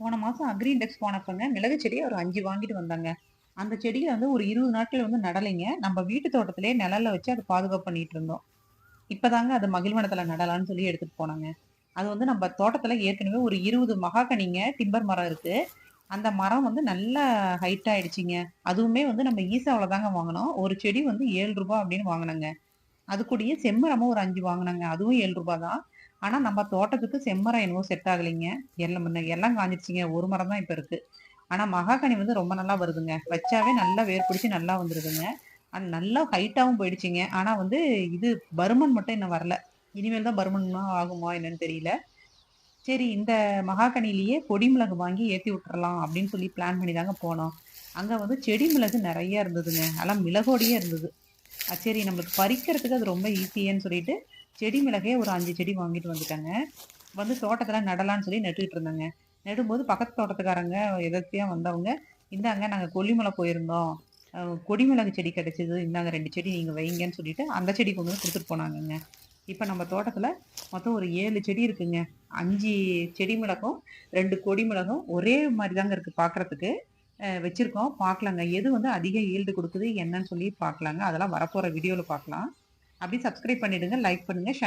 போன மாதம் agri index போனப்பங்க மிளகு செடியை ஒரு அஞ்சு வாங்கிட்டு வந்தாங்க. அந்த செடியை வந்து ஒரு இருபது நாட்கள் வந்து நடலைங்க. நம்ம வீட்டு தோட்டத்திலே நிழலில் வச்சு அதை பாதுகாப்பு பண்ணிட்டு இருந்தோம். இப்பதாங்க அது மகிழ்வனத்தில் நடலாம்னு சொல்லி எடுத்துகிட்டு போனாங்க. அது வந்து நம்ம தோட்டத்தில் ஏற்கனவே ஒரு இருபது மகாகனிங்க டிம்பர் மரம் இருக்குது அந்த மரம் வந்து நல்லா ஹைட் ஆயிடுச்சுங்க. அதுவுமே வந்து நம்ம ஈசாவில் தாங்க வாங்கினோம். ஒரு செடி வந்து ஏழு ரூபா அப்படின்னு வாங்கினாங்க. அது கூடயே செம்மரமும் ஒரு அஞ்சு வாங்கினாங்க. அதுவும் ஏழு ரூபா தான். ஆனால் நம்ம தோட்டத்துக்கு செம்மரம் என்னவோ செட் ஆகலைங்க. எல்லாம் எல்லாம் காஞ்சிருச்சுங்க ஒரு மரம் தான் இப்போ இருக்குது ஆனால் மகாகனி வந்து ரொம்ப நல்லா வருதுங்க. வச்சாவே நல்லா வேர் பிடிச்சி நல்லா வந்துருதுங்க. அது நல்லா ஹைட்டாகவும் போயிடுச்சுங்க. ஆனால் வந்து இது பருமன் மட்டும் இன்னும் வரல. இனிமேல் தான் பருமன்னா ஆகுமா என்னன்னு தெரியல. சரி இந்த மகாகனிலேயே கொடி மிளகு வாங்கி ஏற்றி விட்டுறலாம் அப்படின்னு சொல்லி பிளான் பண்ணி தாங்க போனோம். அங்கே வந்து செடி மிளகு நிறைய இருந்ததுங்க. அதெல்லாம் மிளகோடையே இருந்தது. அஹ் சரி நம்மளுக்கு பறிக்கிறதுக்கு அது ரொம்ப ஈஸியேன்னு சொல்லிட்டு செடி மிளகே ஒரு அஞ்சு செடி வாங்கிட்டு வந்துட்டாங்க. வந்து தோட்டத்தில் நடலான்னு சொல்லி நட்டுக்கிட்டு இருந்தாங்க. நடும்போது பக்கத்து தோட்டத்துக்காரங்க எதாச்சியா வந்தவங்க இந்தாங்க நாங்கள் கொல்லிமலை போயிருந்தோம். கொடிமிளகு செடி கிடச்சிது இந்தாங்க ரெண்டு செடி நீங்கள் வைங்கன்னு சொல்லிட்டு அந்த செடி கொண்டு வந்து கொடுத்துட்டு போனாங்கங்க. இப்போ நம்ம தோட்டத்தில் மொத்தம் ஒரு ஏழு செடி இருக்குங்க. அஞ்சு செடி மிளகும் ரெண்டு கொடி மிளகும் ஒரே மாதிரி தாங்க இருக்குது பார்க்குறதுக்கு வச்சிருக்கோம். பார்க்கலாங்க எது வந்து அதிக ஈல்டு கொடுக்குது என்னன்னு சொல்லி பார்க்கலாங்க அதெல்லாம் வரப்போற வீடியோல பார்க்கலாம் அப்படி சப்ஸ்கிரைப் பண்ணிடுங்க லைக் பண்ணுங்க ஷேர்